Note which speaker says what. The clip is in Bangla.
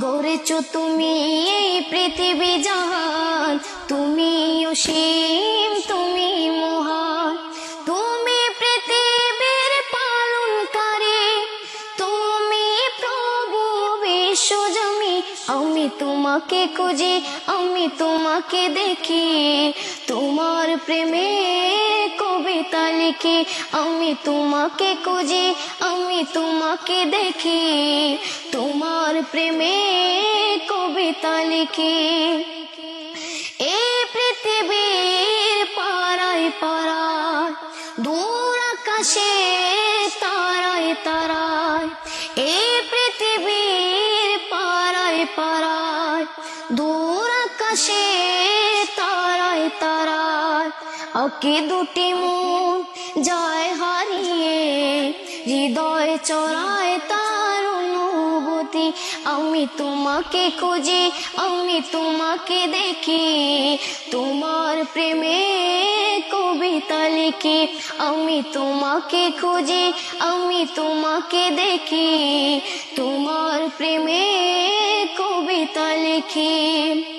Speaker 1: গড়েছ তুমি এই পৃথিবী জাহান, তুমি অসীম, তুমি মহান। তুমি পৃথিবীর পালনকারী, তুমি প্রভু বিশ্বজমি আমি তোমাকে খুঁজি, আমি তোমাকে দেখি। তোমার প্রেমে লিখি আমি তোমাকে খুঁজি, আমি তোমাকে দেখি। তোমার প্রেমে কবিতা লিখি। এই পৃথিবীর পাড়ায় পাড়ায়, দূর আকাশে তারায় তারায় এই পৃথিবীর পাড়ায় পাড়ায়, দূর আকাশে তারায় তারায় আঁকে দুটি মন জয় হারিয়ে, হৃদয় চড়ায় তার অনুভূতি। আমি তোমাকে খুঁজি, আমি তোমাকে দেখি। তোমার প্রেমে কবিতা লিখি। আমি তোমাকে খুঁজি, আমি তোমাকে দেখি। তোমার প্রেমে কবিতা লিখি।